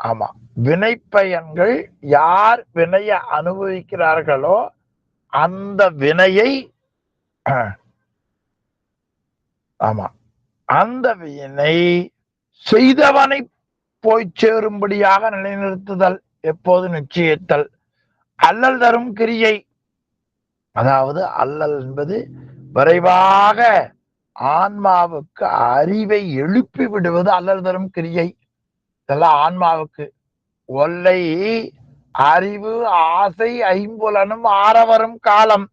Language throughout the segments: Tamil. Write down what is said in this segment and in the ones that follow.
ஆமா. வினைப்பயன்கள் யார் வினைய அனுபவிக்கிறார்களோ அந்த வினையை ஆமா. அந்த வினை செய்தவனை போய் சேரும்படியாக நிலைநிறுத்துதல் எப்போது நிச்சயித்தல் அல்லல் தரும் கிரியை. அதாவது அல்லல் என்பது விரைவாக ஆன்மாவுக்கு அறிவை எழுப்பி விடுவது அல்லல் தரும் கிரியை. இதெல்லாம் ஆன்மாவுக்கு. ஒல்லை அறிவு ஆசை ஐம்புலனும் ஆரவரும் காலம்.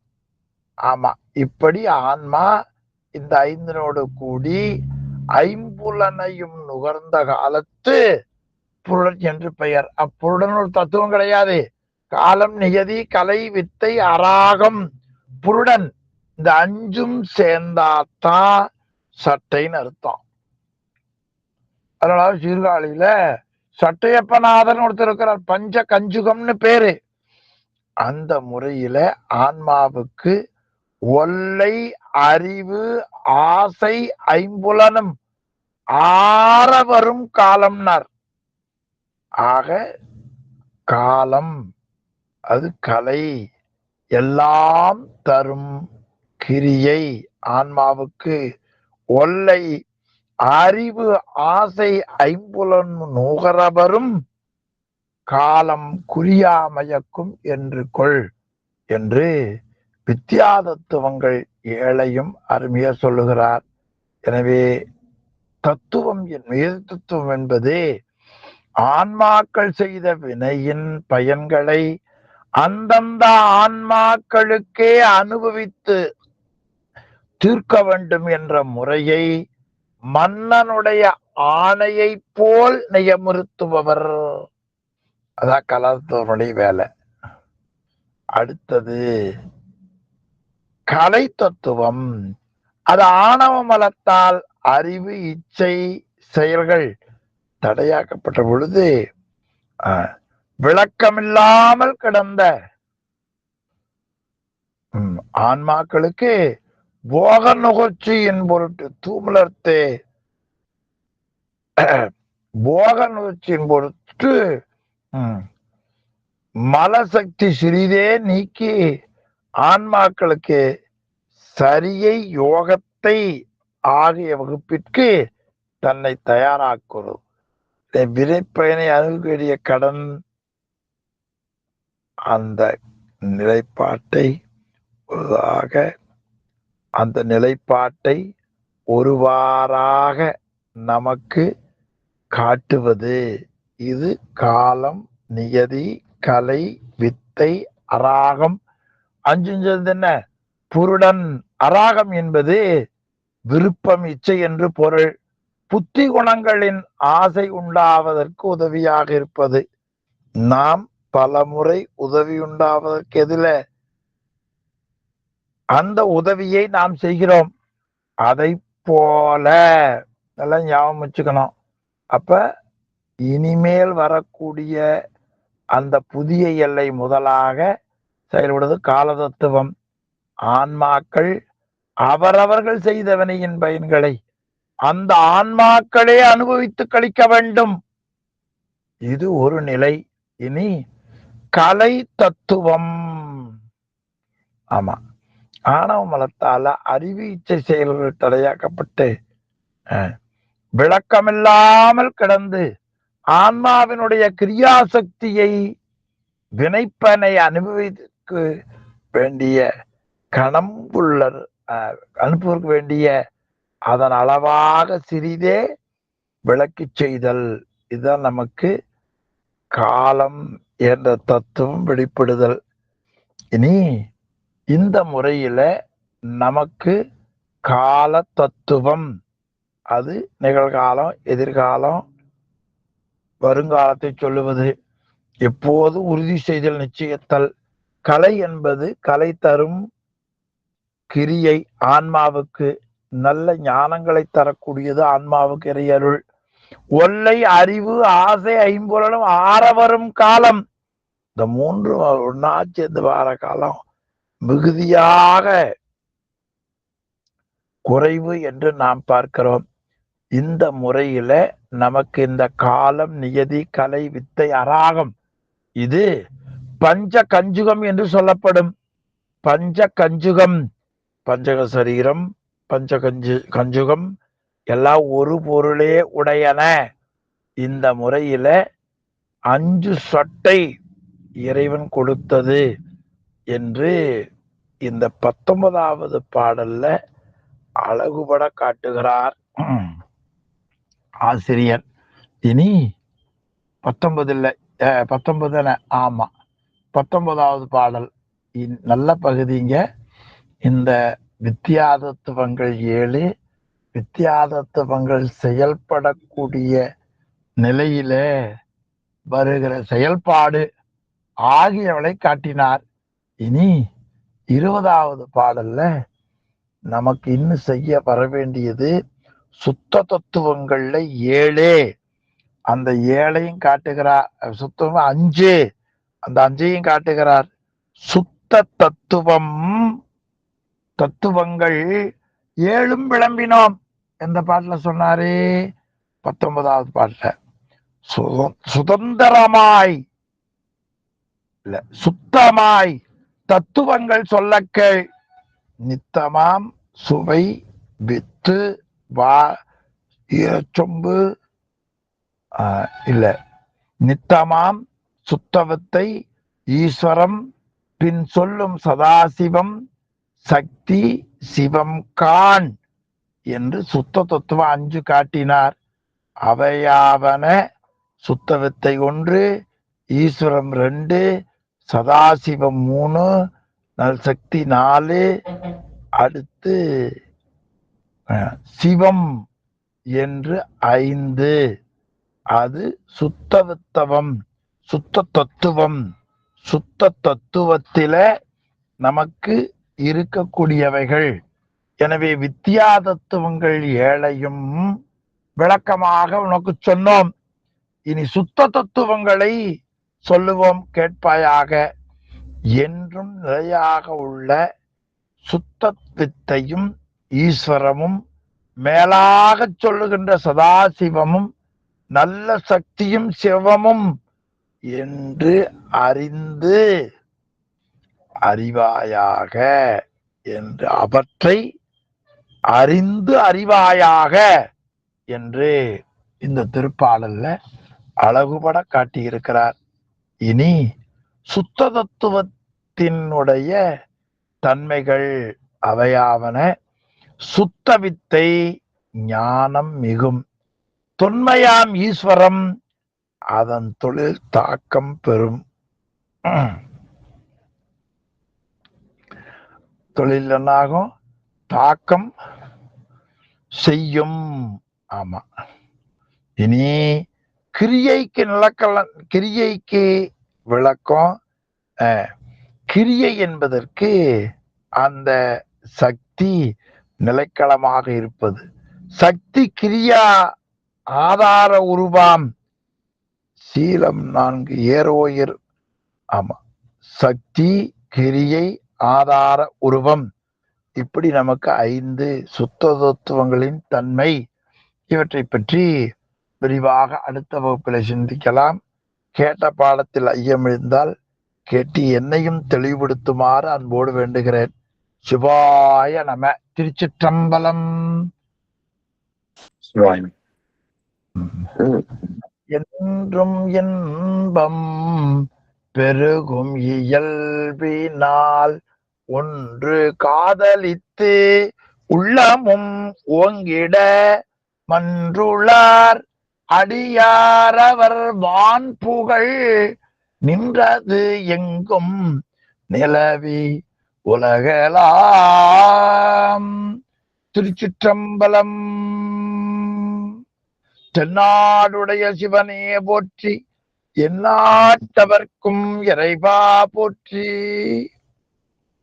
ஆமா இப்படி ஆன்மா இந்த ஐந்தினோடு கூடி ஐம்புலனையும் நுகர்ந்த காலத்து புருடன் என்று பெயர். அப்புருடன் ஒரு தத்துவம் கிடையாது. காலம் நியதி கலை வித்தை அராகம். புருடன் இந்த அஞ்சும் சேர்ந்தாத்தான் சட்டைன்னு அர்த்தம். அதனால சீர்காழியில சட்டையப்பநாதன் ஒருத்தர் இருக்கிறார். பஞ்ச கஞ்சுகம்னு பேரு. அந்த முறையில ஆன்மாவுக்கு ஒல்லை அறிவு ஆசை ஐம்புலனும் ஆற வரும் காலம்னார். ஆக காலம் அது கலை எல்லாம் தரும் கிரியை ஆன்மாவுக்கு ஒல்லை அறிவு ஆசை ஐம்புலன் நுகரவரும் காலம் குறியாமயக்கும் என்று கொள் என்று வித்தியாதத்துவங்கள் ஏழையும் அருமையா சொல்லுகிறார். எனவே தத்துவம் என் தத்துவம் என்பது ஆன்மாக்கள் செய்த வினையின் பயன்களை அந்தந்த ஆன்மாக்களுக்கே அனுபவித்து தீர்க்க வேண்டும் என்ற முறையை மன்னனுடைய ஆணையை போல் நியமுறுத்துபவர் அதான் கலாத்துவனுடைய வேலை. அடுத்தது கலை தத்துவம் அது ஆணவ மலத்தால் அறிவு இச்சை செயல்கள் தடையாக்கப்பட்ட பொழுது விளக்கமில்லாமல் கிடந்த ஆன்மாக்களுக்கு போக நுகர்ச்சியின் பொருட்டு தூமலர்த்தே. போக நுகர்ச்சியின் பொருட்டு மலசக்தி சிறிதே நீக்கி ஆன்மாக்களுக்கு சரியை யோகத்தை ஆகிய வகுப்பிற்கு தன்னை தயாராக்குறது வினைப்பயனை அணுகக்கூடிய கடன் அந்த நிலைப்பாட்டை ஆக அந்த நிலைப்பாட்டை ஒருவாறாக நமக்கு காட்டுவது. இது காலம் நியதி கலை வித்தை அராகம். அஞ்சுஞ்சது என்ன? புருடன் அராகம் என்பது விருப்பம் இச்சை என்று பொருள். புத்தி குணங்களின் ஆசை உண்டாவதற்கு உதவியாக இருப்பது. நாம் பல முறை உதவி உண்டாவதற்கு எதில? அந்த உதவியை நாம் செய்கிறோம். அதை போல எல்லாம் ஞாபகம் வச்சுக்கணும். அப்ப இனிமேல் வரக்கூடிய அந்த புதிய எல்லை முதலாக செயல்படுவது காலதத்துவம். ஆன்மாக்கள் அவரவர்கள் செய்த வினையின் பயன்களை அந்த ஆன்மாக்களே அனுபவித்து கழிக்க வேண்டும். இது ஒரு நிலை. இனி கலை தத்துவம். ஆமா. ஆணவ மலத்தால அறிவு இச்சை செயல்கள் தடையாக்கப்பட்டு விளக்கமில்லாமல் கிடந்து ஆன்மாவினுடைய கிரியாசக்தியை வினைப்பனை அனுபவிக்கு வேண்டிய கணம் உள்ள அனுப்புவதற்கு வேண்டிய அதன் அளவாக சிறிதே விளக்கி செய்தல். இதுதான் நமக்கு காலம் என்ற தத்துவம் வெளிப்படுதல். இனி இந்த முறையில நமக்கு கால தத்துவம் அது நிகழ்காலம் எதிர்காலம் வருங்காலத்தை சொல்லுவது. எப்போது உறுதி செய்தல் நிச்சயத்தல். கலை என்பது கலை தரும் கிரியை ஆன்மாவுக்கு நல்ல ஞானங்களை தரக்கூடியது ஆன்மாவுக்கு இறையருள் ஒல்லை அறிவு ஆசை ஐம்புலனும் ஆரவரும் காலம். இந்த மூன்று ஒன்னா சேர்ந்து வார காலம். மிகுதியாக குறைவு என்று நாம் பார்க்கிறோம். இந்த முறையில நமக்கு இந்த காலம் நியதி கலை வித்தை அராகம் இது பஞ்ச கஞ்சுகம் என்று சொல்லப்படும். பஞ்ச கஞ்சுகம் பஞ்சக சரீரம் பஞ்ச கஞ்சு கஞ்சுகம் எல்லாம் ஒரு பொருளே உடையன. இந்த முறையில அஞ்சு சொட்டை இறைவன் கொடுத்தது என்று இந்த பத்தொன்பதாவது பாடல்ல அழகுபட காட்டுகிறார். ஆசிரியர். இனி பத்தொன்பது இல்லை பத்தொன்பது ஆமா. பத்தொன்பதாவது பாடல். நல்ல பகுதிங்க. இந்த வித்தியாதத்துவங்கள் ஏழு வித்தியாதத்துவங்கள் செயல்படக்கூடிய நிலையில வருகிற செயல்பாடு ஆகியவளை காட்டினார். இனி இருபதாவது பாடல்ல நமக்கு இன்னும் செய்ய வர வேண்டியது சுத்த தத்துவங்கள்ல ஏழே. அந்த ஏழையும் காட்டுகிறார் சுத்தம் அஞ்சு. அந்த அஞ்சையும் காட்டுகிறார். சுத்த தத்துவம் தத்துவங்கள் ஏழும் விளம்பினோம் எந்த பாட்டுல சொன்னாரு. பத்தொன்பதாவது பாட்டுல. சுதந்திரமாய் இல்ல சுத்தமாய் தத்துவங்கள் சொல்லக்கள் நித்தமாம் சுவை வித்து வா சொம்பு இல்ல. நித்தமாம் சுத்தவத்தை ஈஸ்வரம் பின் சொல்லும் சதாசிவம் சக்தி சிவம் கான் என்று சுத்த தத்துவம் அஞ்சு காட்டினார். அவையாவன சுத்தவத்தை ஒன்று ஈஸ்வரம் ரெண்டு சதாசிவம் மூணு நல் சக்தி நாலு அடுத்து சிவம் என்று ஐந்து. அது சுத்த வித்தவம் சுத்த தத்துவம். சுத்த தத்துவத்தில நமக்கு இருக்கக்கூடியவைகள். எனவே வித்தியா தத்துவங்கள் ஏழையும் விளக்கமாக உனக்கு சொன்னோம். இனி சுத்த தத்துவங்களை சொல்லுவோம் கேட்பாயாக. என்றும் நிலையாக உள்ள சுத்த வித்தையும் ஈஸ்வரமும் மேலாக சொல்லுகின்ற சதாசிவமும் நல்ல சக்தியும் சிவமும் என்று அறிந்து அறிவாயாக என்று அவற்றை அறிந்து அறிவாயாக என்று இந்த திருப்பாடல்ல அழகுபட காட்டியிருக்கிறார். இனி சுத்த தத்துவத்தினுடைய தன்மைகள் அவையாவன. சுத்தவித்தை ஞானம் மிகும். தொன்மையாம் ஈஸ்வரம் அதன் தொழில் தாக்கம் பெறும். தொழில் என்னாகும்? தாக்கம் செய்யும். ஆமா. இனி கிரியைக்கு நிலக்கலன் கிரியைக்கு விளக்கம் கிரியை என்பதற்கு அந்த சக்தி நிலைக்களமாக இருப்பது. சக்தி கிரியா ஆதார உருவாம். சீலம் நான்கு ஏரோயர் ஆமா. சக்தி கிரியை ஆதார உருவம். இப்படி நமக்கு ஐந்து சுத்த தத்துவங்களின் தன்மை. இவற்றை பற்றி விரிவாக அடுத்த வகுப்பில் சிந்திக்கலாம். கேட்ட பாடத்தில் ஐயம் இருந்தால் கேட்டு என்னையும் தெளிவுபடுத்துமாறு அன்போடு வேண்டுகிறேன். சிவாய நம. திருச்சிற்றம்பலம். என்றும் என்பம் பெருகும் இயல்பினால் ஒன்று காதலித்து உள்ளமும் ஓங்கிட மன்றுளார். அடியாரவர் வான் புகழ் நின்றது எங்கும் நிலவி உலகலாம். திருச்சிற்றம்பலம் தென்னாடுடைய சிவனே போற்றி எந்நாட்டவர்க்கும் இறைவா போற்றி.